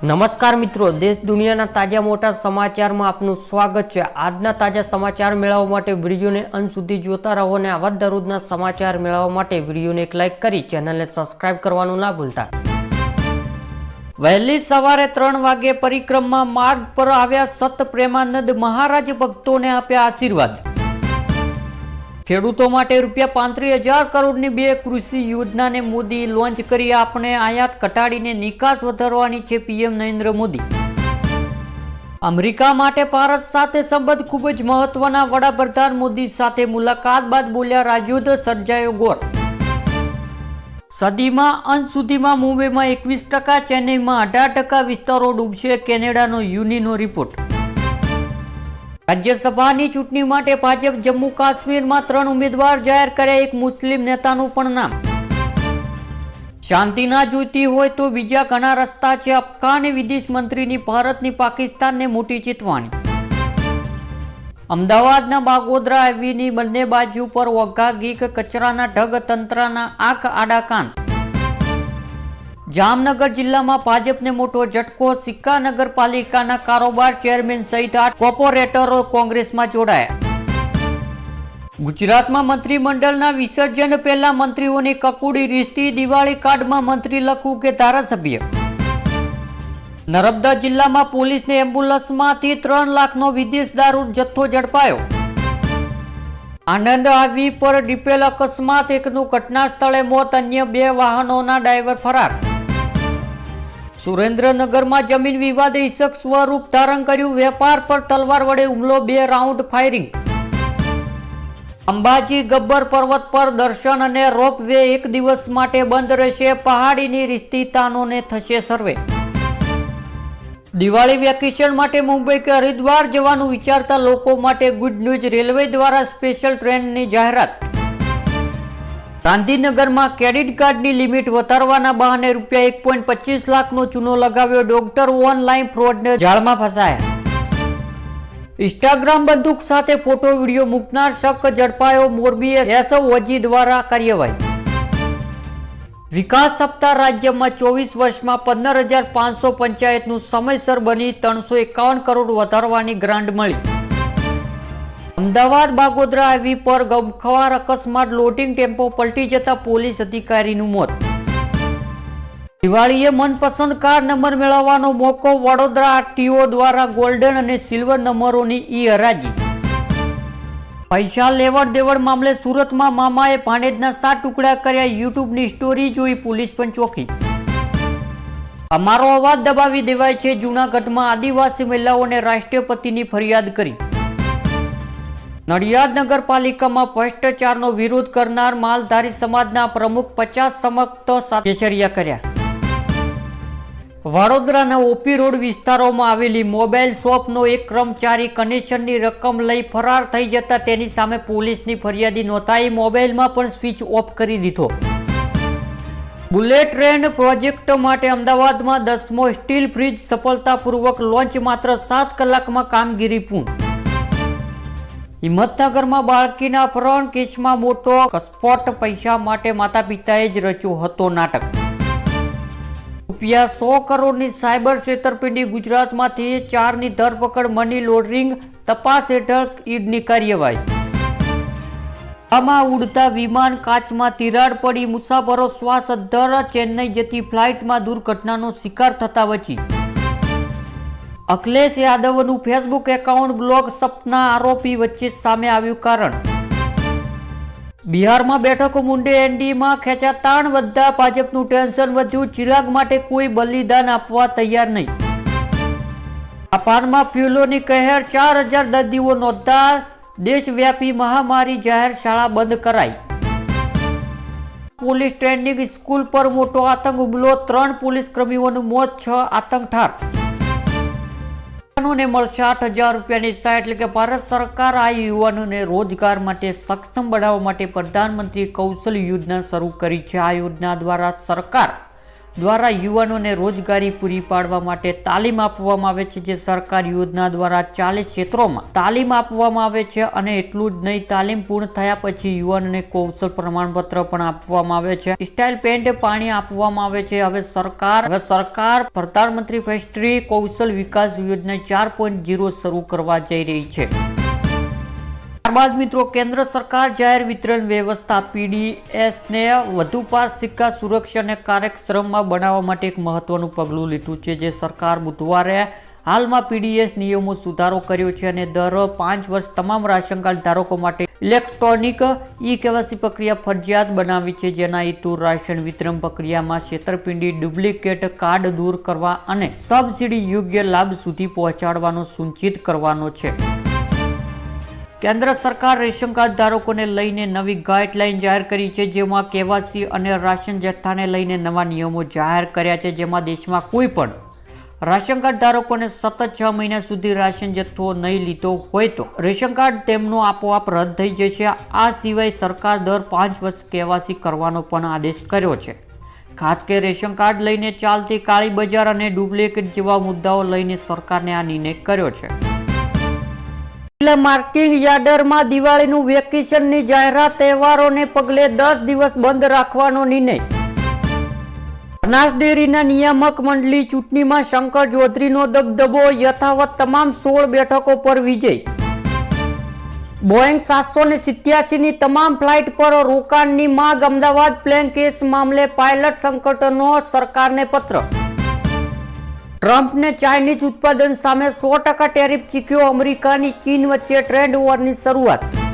નમસ્કાર મિત્રો, દેશ દુનિયાના તાજા મોટા સમાચારમાં આપનું સ્વાગત છે. આજના તાજા સમાચાર મેળવવા માટે વિડીયોને અંત સુધી જોતા રહો અને આવા દરરોજના સમાચાર મેળવવા માટે વિડીયોને એક લાઇક કરી ચેનલને સબસ્ક્રાઇબ કરવાનું ના ભૂલતા. વહેલી સવારે ત્રણ વાગે પરિક્રમા માર્ગ પર આવ્યા સત પ્રેમાનંદ મહારાજ ભક્તોને આપ્યા આશીર્વાદ. ખેડૂતો માટે રૂપિયા પાંત્રીસ હજાર કરોડની બે કૃષિ યોજનાને મોદી લોન્ચ કરી આપણે આયાત ઘટાડીને નિકાસ વધારવાની છે પીએમ નરેન્દ્ર મોદી. અમેરિકા માટે ભારત સાથે સંબંધ ખૂબ જ મહત્વના વડાપ્રધાન મોદી સાથે મુલાકાત બાદ બોલ્યા રાજ્યોદ સર્જાયો ગોળ. સદીમાં અંત સુધીમાં મુંબઈમાં એકવીસ ટકા, ચેન્નઈમાં અઢાર ટકા વિસ્તારો ડૂબશે કેનેડાનો યુનિનો રિપોર્ટ. રાજ્યસભાની ચૂંટણી માટે ભાજપ જમ્મુ કાશ્મીરમાં ત્રણ ઉમેદવાર જાહેર કર્યા, એક મુસ્લિમ નેતાનું પણ નામ. શાંતિ ના જોઈતી હોય તો બીજા ઘણા રસ્તા છે. અફઘાન વિદેશ મંત્રીની ભારતની પાકિસ્તાનને મોટી ચેતવાણી. અમદાવાદના બાગોદરા હાઈવેની બંને બાજુ પર વઘાગીક કચરાના ઢગ તંત્રના આંખ આડા કાન. જામનગર જિલ્લામાં ભાજપને મોટો ઝટકો, સિક્કા નગરપાલિકાના કારોબાર ચેરમેન સહિત આઠ કોર્પોરેટરો કોંગ્રેસમાં જોડાયા. ગુજરાતમાં મંત્રીમંડળના વિસર્જન પહેલા મંત્રીઓની કકુડી રીસતી દિવાળી કાર્ડમાં મંત્રી લખવું કે ધારાસભ્ય? નર્મદા જિલ્લામાં પોલીસને એમ્બ્યુલન્સમાંથી ત્રણ લાખનો વિદેશ દારૂ જથ્થો ઝડપાયો. આનંદ આવી પર ડીપેલ અકસ્માત, એકનું ઘટના સ્થળે મોત, અન્ય બે વાહનોના ડ્રાઈવર ફરાર. સુરેન્દ્રનગરમાં જમીન વિવાદે હિંસક સ્વરૂપ ધારણ કર્યું. વેપાર પર તલવાર વડે હુમલો, બે રાઉન્ડ ફાયરિંગ. અંબાજી ગબ્બર પર્વત પર દર્શન અને રોપ વે એક દિવસ માટે બંધ રહેશે. પહાડીની રિસ્તિતાનોને થશે સર્વે. દિવાળી વેકેશન માટે મુંબઈ કે હરિદ્વાર જવાનું વિચારતા લોકો માટે ગુડ ન્યૂઝ રેલવે દ્વારા સ્પેશિયલ ટ્રેનની જાહેરાત. ગાંધીનગરમાં ક્રેડિટ કાર્ડની લિમિટ વધારવાના બહાને રૂપિયા એક પોઈન્ટ પચીસ લાખનો ચૂનો લગાવ્યો ડોક્ટર ઓનલાઈન ફ્રોડને જાળમાં ફસાયા. ઇન્સ્ટાગ્રામ બંદૂક સાથે ફોટો, વીડિયો મૂકનાર શક, ઝડપાયો મોરબીએ વજી દ્વારા કાર્યવાહી. વિકાસ સપ્તાહ રાજ્યમાં ચોવીસ વર્ષમાં પંદર હજાર પાંચસો પંચાયતનું સમયસર બની ત્રણસો એકાવન કરોડ વધારવાની ગ્રાન્ટ મળી. અમદાવાદ બાગોદરા હાઈવે પર ગમખવાર અકસ્માત લોડિંગ ટેમ્પો પલટી જતા પોલીસ અધિકારીનું મોત. દિવાળીએ મનપસંદ કાર નંબર મેળવવાનો મોકો વડોદરા આરટીઓ દ્વારા ગોલ્ડન અને સિલ્વર નંબરોની ઈ હરાજી. પૈસા લેવડ દેવડ મામલે સુરતમાં મામાએ ભાણેજના સાત ટુકડા કર્યા યુટ્યુબની સ્ટોરી જોઈ પોલીસ પણ ચોકી. અમારો અવાજ દબાવી દેવાય છે જૂનાગઢમાં આદિવાસી મહિલાઓને રાષ્ટ્રપતિની ફરિયાદ કરી. નડિયાદ નગરપાલિકામાં ભ્રષ્ટાચારનો વિરોધ કરનાર માલધારી સમાજના પ્રમુખ પચાસ સમક્તો સાથે કેસરિયા કર્યા. વડોદરાના ઓપી રોડ વિસ્તારોમાં આવેલી મોબાઈલ શોપનો એક કર્મચારી કનેક્શનની રકમ લઈ ફરાર થઈ જતા તેની સામે પોલીસની ફરિયાદી નોંધાઈ મોબાઈલમાં પણ સ્વિચ ઓફ કરી દીધો. બુલેટ ટ્રેન પ્રોજેક્ટ માટે અમદાવાદમાં દસમો સ્ટીલ બ્રિજ સફળતાપૂર્વક લોન્ચ માત્ર સાત કલાકમાં કામગીરી પૂર્ણ હિંમતનગરમાં બાળકીના અપહરણ કેસમાં મોટો કસ્પોટ પૈસા માટે માતા પિતાએ જ રચ્યો હતો નાટક. રૂપિયા સો કરોડની સાયબર છેતરપિંડી ગુજરાતમાંથી ચારની ધરપકડ, મની લોન્ડરિંગ તપાસ હેઠળ ઈડની કાર્યવાહી. આમાં ઉડતા વિમાન કાચમાં તિરાડ પડી, મુસાફરો શ્વાસ અધ્ધર ચેન્નઈ જતી ફ્લાઇટમાં દુર્ઘટનાનો શિકાર થતા બચી અખિલેશ યાદવનું ફેસબુક એકાઉન્ટ બ્લોક સપના આરોપી વચ્ચે સામે આવ્યું કારણ. બિહારમાં બેઠકો મુંડે એનડીમાં ખેંચાતાણ વધતા ભાજપનું ટેન્શન વધ્યું. ચિરાગ માટે કોઈ બલિદાન આપવા તૈયાર નહીં. જાપાનમાં ફ્યુલોની કહેર ચાર હજાર દર્દીઓ નોંધતા દેશવ્યાપી મહામારી જાહેર શાળા બંધ કરાઈ. પોલીસ ટ્રેનિંગ સ્કૂલ પર મોટો આતંક હુમલો. ત્રણ પોલીસ કર્મીઓનું મોત, છ આતંક ઠાર યુવાનોને મળશે આઠ હજાર રૂપિયાની સહાય એટલે કે ભારત સરકાર આ યુવાનોને રોજગાર માટે સક્ષમ બનાવવા માટે પ્રધાનમંત્રી કૌશલ યોજના શરૂ કરી છે. આ યોજના દ્વારા સરકાર દ્વારા યુવાનોને રોજગારી પૂરી પાડવા માટે તાલીમ આપવામાં આવે છે, જે સરકાર યોજના દ્વારા ચાલીસ ક્ષેત્રોમાં તાલીમ આપવામાં આવે છે અને એટલું જ નહીં, તાલીમ પૂર્ણ થયા પછી યુવાનોને કૌશલ પ્રમાણપત્ર પણ આપવામાં આવે છે. સ્ટાઇલ પેન્ટ પાણી આપવામાં આવે છે. હવે સરકાર હવે સરકાર, પ્રધાનમંત્રી ફેસ્ટ્રી કૌશલ વિકાસ યોજના ચાર પોઈન્ટ શરૂ કરવા જઈ રહી છે. ત્યારબાદ મિત્રો કેન્દ્ર સરકાર જાહેર વિતરણ વ્યવસ્થા પીડીએસને વધુ પારદર્શિકા સુરક્ષા અને કાર્યક્ષમમાં બનાવવા માટે એક મહત્વનું પગલું લીધું છે, જે સરકાર બુધવારે હાલમાં પીડીએસ નિયમો સુધારો કર્યો છે અને દર પાંચ વર્ષ તમામ રાશન કાર્ડ ધારકો માટે ઇલેક્ટ્રોનિક ઈ કેવાયસી પ્રક્રિયા ફરજિયાત બનાવી છે, જેના હેતુ રાશન વિતરણ પ્રક્રિયામાં છેતરપિંડી, ડુપ્લિકેટ કાર્ડ દૂર કરવા અને સબસિડી યોગ્ય લાભ સુધી પહોંચાડવાનો સૂચિત કરવાનો છે. કેન્દ્ર સરકાર રેશન કાર્ડ ધારકોને લઈને નવી ગાઈડલાઈન જાહેર કરી છે, જેમાં કેવાસી અને રાશન જથ્થાને લઈને નવા નિયમો જાહેર કર્યા છે, જેમાં દેશમાં કોઈ પણ રાશન કાર્ડ ધારકોને સતત છ મહિના સુધી રાશન જથ્થો નહીં લીધો હોય તો રેશન કાર્ડ તેમનું આપોઆપ રદ થઈ જશે. આ સિવાય સરકાર દર પાંચ વર્ષ કેવાસી કરવાનો પણ આદેશ કર્યો છે. ખાસ કે રેશન કાર્ડ લઈને ચાલતી કાળી બજાર અને ડુપ્લિકેટ જેવા મુદ્દાઓ લઈને સરકારને આ નિર્ણય કર્યો છે. માર્કિંગ યાર્ડરમાં દિવાળીનું વેકેશનની જાહેરાત તહેવારોને પગલે દસ દિવસ બંધ રાખવાનો નિર્ણય. બનાસ ડેરીના નિયામક મંડળી ચૂંટણીમાં શંકર ચૌધરીનો દબદબો, યથાવત તમામ સોળ બેઠકો પર વિજય. બોઈંગ સાતસો ને સિત્યાસીની તમામ ફ્લાઇટ પર રોકાણની માંગ, અમદાવાદ પ્લેન કેસ મામલે પાયલટ સંકટનો સરકારને પત્ર. ટ્રમ્પને ચાઇનીઝ ઉત્પાદન સામે સો ટકા ટેરિફ ચીક્યો અમેરિકાની ચીન વચ્ચે ટ્રેડ વોરની શરૂઆત.